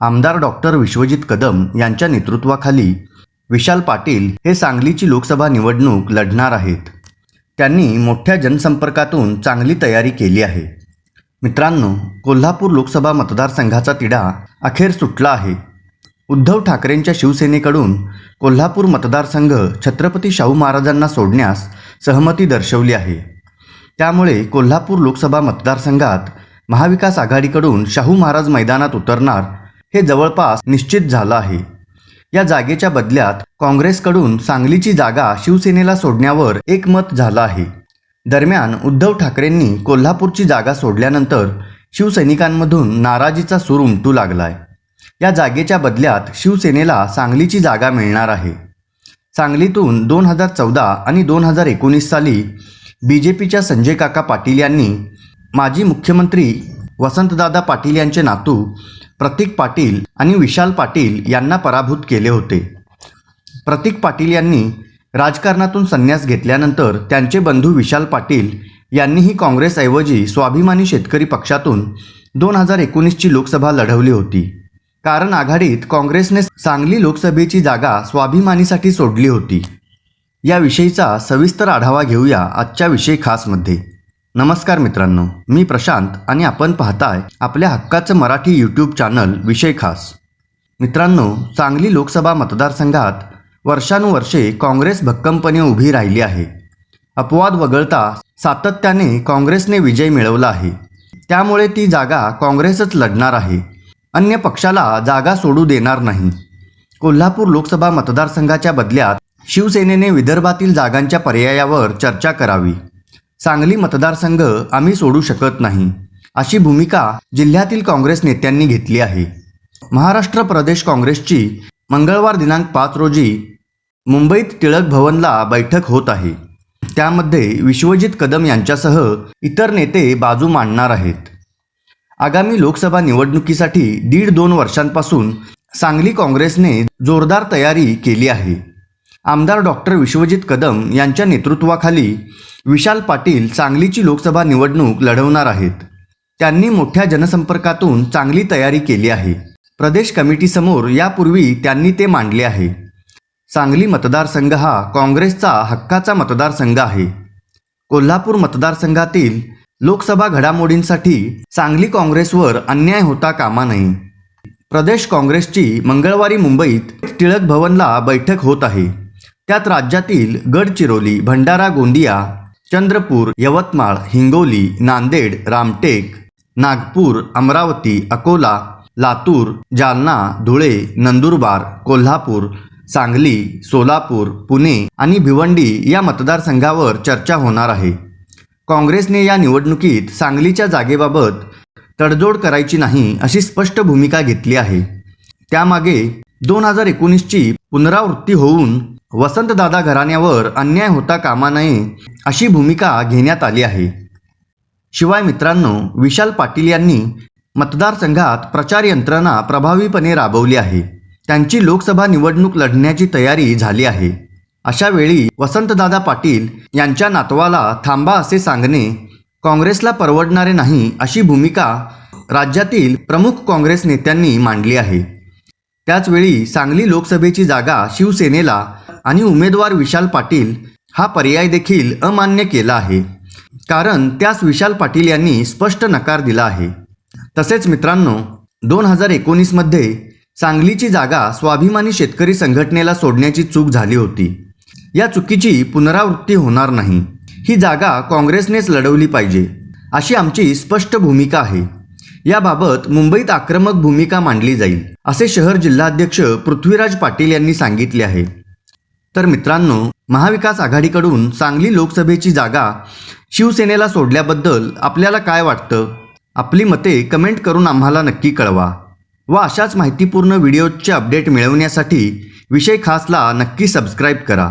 आमदार डॉक्टर विश्वजित कदम यांच्या नेतृत्वाखाली विशाल पाटील हे सांगलीची लोकसभा निवडणूक लढणार आहेत. त्यांनी मोठ्या जनसंपर्कातून चांगली तयारी केली आहे. मित्रांनो कोल्हापूर लोकसभा मतदारसंघाचा तिढा अखेर सुटला आहे. उद्धव ठाकरेंच्या शिवसेनेकडून कोल्हापूर मतदारसंघ छत्रपती शाहू महाराजांना सोडण्यास सहमती दर्शवली आहे. त्यामुळे कोल्हापूर लोकसभा मतदारसंघात महाविकास आघाडीकडून शाहू महाराज मैदानात उतरणार हे जवळपास निश्चित झालं आहे. या जागेच्या बदल्यात काँग्रेसकडून सांगलीची जागा शिवसेनेला सोडण्यावर एकमत झालं आहे. दरम्यान उद्धव ठाकरेंनी कोल्हापूरची जागा सोडल्यानंतर शिवसैनिकांमधून नाराजीचा सूर उमटू लागलाय. या जागेच्या बदल्यात शिवसेनेला सांगलीची जागा मिळणार आहे. सांगलीतून दोन हजार चौदा आणि दोन हजार एकोणीस साली बी जे पीच्या संजय काका पाटील यांनी माजी मुख्यमंत्री वसंतदादा पाटील यांचे नातू प्रतीक पाटील आणि विशाल पाटील यांना पराभूत केले होते. प्रतीक पाटील यांनी राजकारणातून संन्यास घेतल्यानंतर त्यांचे बंधू विशाल पाटील यांनीही काँग्रेसऐवजी स्वाभिमानी शेतकरी पक्षातून दोन हजार एकोणीसची लोकसभा लढवली होती. कारण आघाडीत काँग्रेसने सांगली लोकसभेची जागा स्वाभिमानीसाठी सोडली होती. याविषयीचा सविस्तर आढावा घेऊया आजच्या विषय खासमध्ये. नमस्कार मित्रांनो मी प्रशांत आणि आपण पाहताय आपल्या हक्काचं मराठी यूट्यूब चॅनल विषय खास. मित्रांनो सांगली लोकसभा मतदारसंघात वर्षानुवर्षे काँग्रेस भक्कमपणे उभी राहिली आहे. अपवाद वगळता सातत्याने काँग्रेसने विजय मिळवला आहे. त्यामुळे ती जागा काँग्रेसच लढणार आहे. अन्य पक्षाला जागा सोडू देणार नाही. कोल्हापूर लोकसभा मतदारसंघाच्या बदल्यात शिवसेनेने विदर्भातील जागांच्या पर्यायावर चर्चा करावी. सांगली मतदारसंघ आम्ही सोडू शकत नाही अशी भूमिका जिल्ह्यातील काँग्रेस नेत्यांनी घेतली आहे. महाराष्ट्र प्रदेश काँग्रेसची मंगळवार दिनांक पाच रोजी मुंबईत टिळक भवनला बैठक होत आहे. त्यामध्ये विश्वजित कदम यांच्यासह इतर नेते बाजू मांडणार आहेत. आगामी लोकसभा निवडणुकीसाठी दीड दोन वर्षांपासून सांगली काँग्रेसने जोरदार तयारी केली आहे. आमदार डॉक्टर विश्वजित कदम यांच्या नेतृत्वाखाली विशाल पाटील सांगलीची लोकसभा निवडणूक लढवणार आहेत. त्यांनी मोठ्या जनसंपर्कातून चांगली तयारी केली आहे. प्रदेश कमिटीसमोर यापूर्वी त्यांनी ते मांडले आहे. सांगली मतदारसंघ हा काँग्रेसचा हक्काचा मतदारसंघ आहे. कोल्हापूर मतदारसंघातील लोकसभा घडामोडींसाठी सांगली काँग्रेसवर अन्याय होता कामा नये. प्रदेश काँग्रेसची मंगळवारी मुंबईत टिळक भवनला बैठक होत आहे. त्यात राज्यातील गडचिरोली भंडारा गोंदिया चंद्रपूर यवतमाळ हिंगोली नांदेड रामटेक नागपूर अमरावती अकोला लातूर जालना धुळे नंदुरबार कोल्हापूर सांगली सोलापूर पुणे आणि भिवंडी या मतदारसंघावर चर्चा होणार आहे. काँग्रेसने या निवडणुकीत सांगलीच्या जागेबाबत तडजोड करायची नाही अशी स्पष्ट भूमिका घेतली आहे. त्यामागे दोन हजार एकोणीसची पुनरावृत्ती होऊन वसंतदादा घराण्यावर अन्याय होता कामा नये अशी भूमिका घेण्यात आली आहे. शिवाय मित्रांनो विशाल पाटील यांनी मतदारसंघात प्रचार यंत्रणा प्रभावीपणे राबवली आहे. त्यांची लोकसभा निवडणूक लढण्याची तयारी झाली आहे. अशा वेळी वसंतदादा पाटील यांच्या नातवाला थांबा असे सांगणे काँग्रेसला परवडणारे नाही अशी भूमिका राज्यातील प्रमुख काँग्रेस नेत्यांनी मांडली आहे. त्याचवेळी सांगली लोकसभेची जागा शिवसेनेला आणि उमेदवार विशाल पाटील हा पर्याय देखील अमान्य केला आहे. कारण त्यास विशाल पाटील यांनी स्पष्ट नकार दिला आहे. तसेच मित्रांनो दोन हजार एकोणीसमध्ये सांगलीची जागा स्वाभिमानी शेतकरी संघटनेला सोडण्याची चूक झाली होती. या चुकीची पुनरावृत्ती होणार नाही. ही जागा काँग्रेसनेच लढवली पाहिजे अशी आमची स्पष्ट भूमिका आहे. याबाबत मुंबईत आक्रमक भूमिका मांडली जाईल असे शहर जिल्हाध्यक्ष पृथ्वीराज पाटील यांनी सांगितले आहे. तर मित्रांनो महाविकास आघाडीकडून सांगली लोकसभेची जागा शिवसेनेला सोडल्याबद्दल आपल्याला काय वाटतं? आपली मते कमेंट करून आम्हाला नक्की कळवा व अशाच माहितीपूर्ण व्हिडिओचे अपडेट मिळवण्यासाठी विषय खासला नक्की सबस्क्राईब करा.